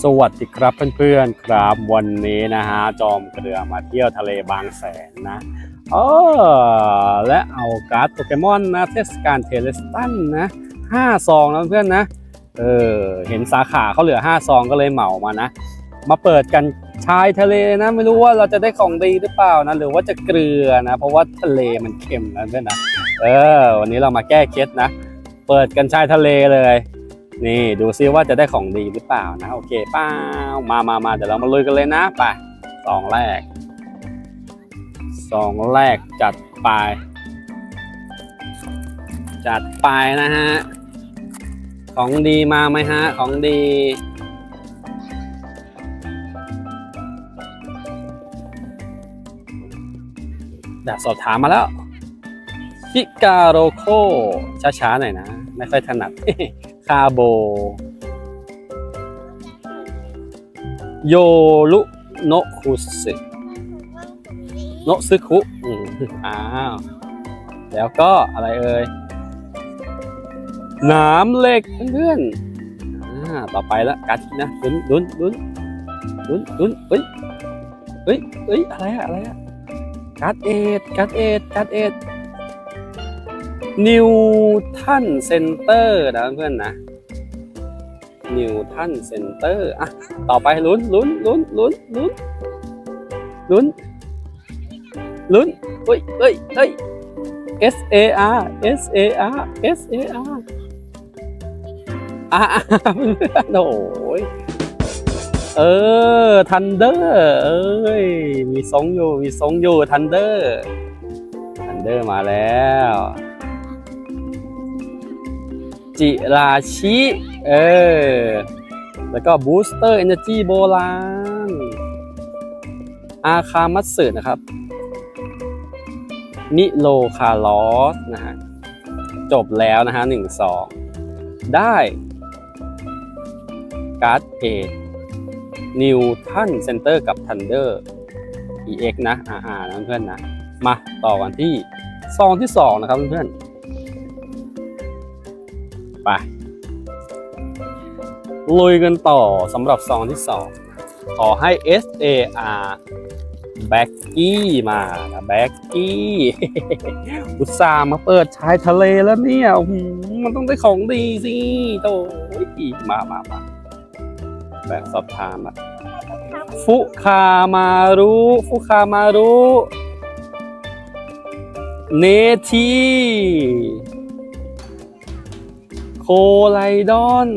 สวัสดีครับเพื่อนๆครับวันนี้นะฮะจอมเกลือมาเที่ยวทะเลบางแสนนะเออและเอาการ์ดโปเกมอนนะเทศกาลเทเลสตันนะห้าซองนะเพื่อนนะเออเห็นสาขาเขาเหลือห้าซองก็เลยเหมามานะ มาเปิดกันชายทะเลนะ ไม่รู้ว่าเราจะได้ของดีหรือเปล่านะหรือว่าจะเกลือนะ เพราะว่าทะเลมันเค็มนะเพื่อนนะเออวันนี้เรามาแก้เคล็ดนะ เปิดกันชายทะเลเลย นี่ดูซิว่าจะได้ของดีหรือเปล่านะโอเคป้ามามามาเดี๋ยวเรามาลุยกันเลยนะไปสองแรกสองแรกจัดไป จัดไปนะฮะ ของดีมาไหมฮะ ของดีอยากสอบถามมาแล้ว ฮิกาโรโคช้าๆหน่อยนะ ไม่ค่อยถนัดาโบ โยรุโนคุสึโนซึคุอ้าว แล้วก็อะไรเอ่ยนามเหล็กเพื่อนอ่าต่อไปละกัดนะลุ้นลุ้นลุ้นลุ้นลุ้นเฮ้ยเฮ้ยเฮ้ยอะไรอะอะไรอะกัดเอ็ดกัดเอ็ดกัดเอ็ด นิวทันเซ็นเตอร์นะเพื่อนนะนิวทันเซ็นเตอร์อะ ต่อไปลุ้นลุ้นลุ้นลุ้นลุ้นลุ้นลุ้นเฮ้ยเฮ้ยเฮ้ย S A R S A R S A R อะเพื่อนโอ้ยเออทันเดอร์เอ้ยมีทรงอยู่มีทรงอยู่ทันเดอร์ทันเดอร์มาแล้ว จิราชิ เออ แล้วก็บูสเตอร์เอเนจีโบราณ อาคามัตสึนะครับ มิโลคาลอสนะฮะ จบแล้วนะฮะหนึ่งสองได้การ์ดเอทนิวทันเซนเตอร์กับทันเดอร์ EX นะ RR นะเพื่อนนะ มาต่อกันที่ซองที่ 2 นะครับเพื่อนๆ ไป ลุยกันต่อสำหรับซองที่ 2 ขอให้ SAR แบ็กกี้มานะแบ็กกี้อุตส่าห์มาเปิดชายทะเลแล้วเนี่ยมันต้องได้ของดีสิโต้ยมามามาแบบสอบถามอะฟุคามารุฟุคามารุเนที ไลดอน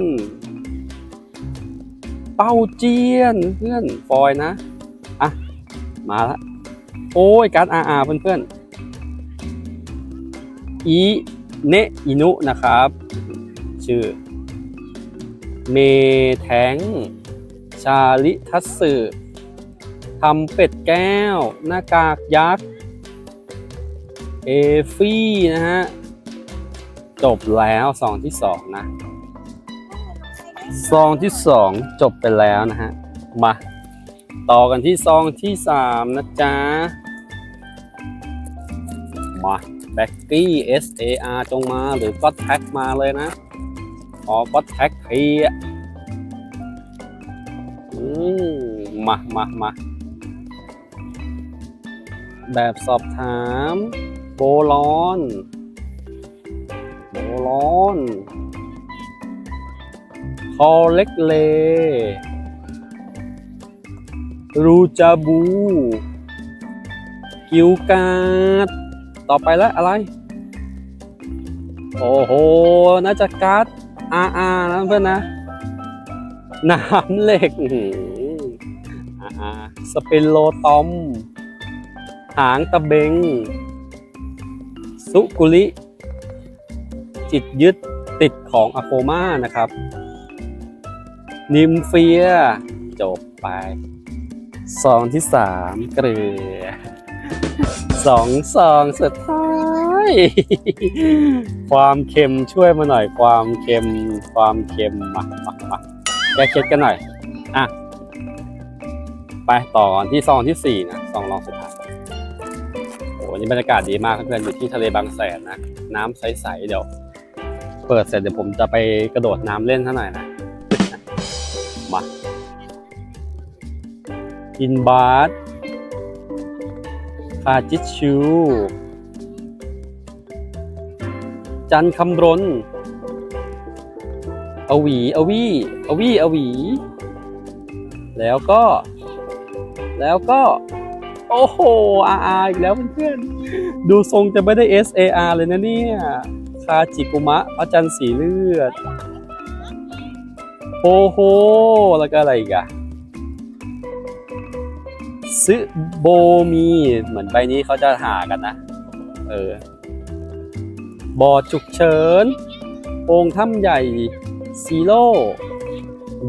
เป้าเจียนเพื่อนฟอยนะ อะ มาละ โอ้ย การ์ดอาร์เพื่อนๆอีเนอินุนะครับ ชื่อ เมแทง ชาลิทัสสึทำเป็ดแก้ว หน้ากากยักษ์ เอฟี่นะฮะ จบแล้วซองที่สองนะซองที่สองจบไปแล้วนะฮะมาต่อกันที่ซองที่สามนะจ๊ะมาแบ็กกี้ S A R จงมาหรือก็แท็กมาเลยนะอ๋อก็แท็กทีอะอืมมามามาแบบสอบถาม โบลอน โบลอน คอเล็กเล รูจาบู กิวการ์ดต่อไปแล้วอะไร โอ้โห น่าจะการ์ดอาร์นะเพื่อนนะ น้ำเหล็กอาร์สเปนโลตอม หางตะเบง สุกุลิ จิตยึดติดของอะโคมานะครับ นิมเฟีย จบไปซองที่สามเกลือสองซองสุดท้าย ความเค็มช่วยมาหน่อยความเค็มความเค็มมามามาแก้เคล็ดกันหน่อย อะ ไปต่อที่ซองที่สี่นะซองรองสุดท้ายโอ้วันนี้บรรยากาศดีมากเพื่อนๆอยู่ที่ทะเลบางแสนนะ น้ำใส ๆ เดี๋ยว เปิดเสร็จเดี๋ยวผมจะไปกระโดดน้ำเล่นซะหน่อยนะ มา อินบาร์คาจิชู จันคำรนอวีอวีอวีอวี แล้วก็ แล้วก็ โอ้โห RR อีกแล้วเพื่อนๆดูทรงจะไม่ได้ SAR เลยนะเนี่ย คาจิกุมะพระจันทร์สีเลือดโอ้โหแล้วก็อะไรอีกอะซึโบมีเหมือนใบนี้เขาจะหากันนะ เออบอดฉุกเฉินองค์ถ้ำใหญ่ซีโร่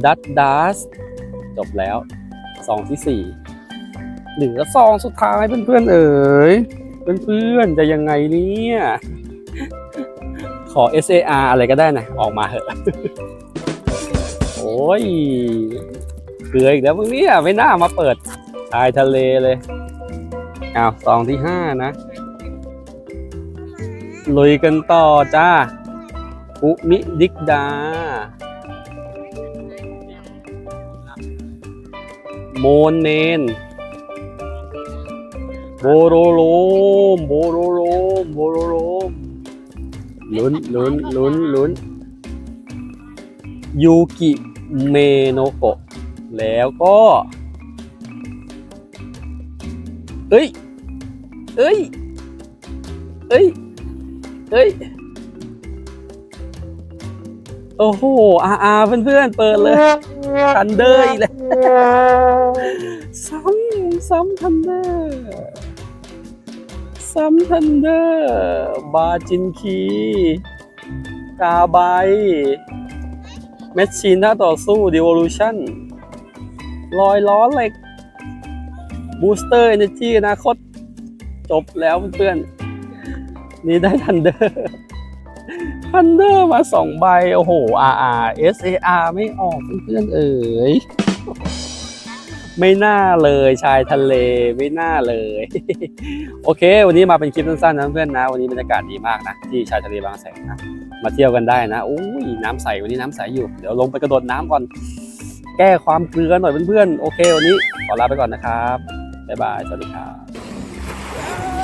ดัตดัสจบแล้วซองที่สี่เหลือซองสุดท้ายเพื่อนๆเอ๋ยเพื่อนๆจะยังไงเนี่ย อ SAR อะไรก็ได้นะ ออกมาเหอะ โอ้ยเกลืออีกแล้วมึงเนี่ยไม่น่ามาเปิดชายทะเลเลยอ้าวซองที่ห้านะ ลุยกันต่อจ้า อุมิดิกดา โมนเนน โบโรโลมโบโรโลโบโร ลุ้นลุ้นลุ้นลุ้นยูกิเมโนโกะแล้วก็เอ้ย เอ้ย เอ้ย เอ้ย โอ้โห อาอาเพื่อนๆเปิดเลย ทันเดอร์อีกแล้ว ซ้ำ ซ้ำทันเดอร์ ซ้ำทันเดอร์ บาจินคี กาไบแมชชีนท่าต่อสู้ดิวอลูชั่นลอยล้อเหล็กบูสเตอร์เอเนจีอนาคต จบแล้วเพื่อนๆนี่ได้ทันเดอร์ทันเดอร์มาสองใบ โอ้โห RR SAR ไม่ออกเพื่อนๆเอ๋ย ไม่น่าเลยชายทะเลไม่น่าเลย โอเค วันนี้มาเป็นคลิปสั้นๆนะเพื่อนนะ วันนี้บรรยากาศดีมากนะ ที่ชายทะเลบางแสนนะ มาเที่ยวกันได้นะอุ้ยน้ำใสวันนี้น้ำใสอยู่ เดี๋ยวลงไปกระโดดน้ำก่อน แก้ความเกลือหน่อยเพื่อนๆโอเค วันนี้ขอลาไปก่อนนะครับบ๊ายบายสวัสดีครับ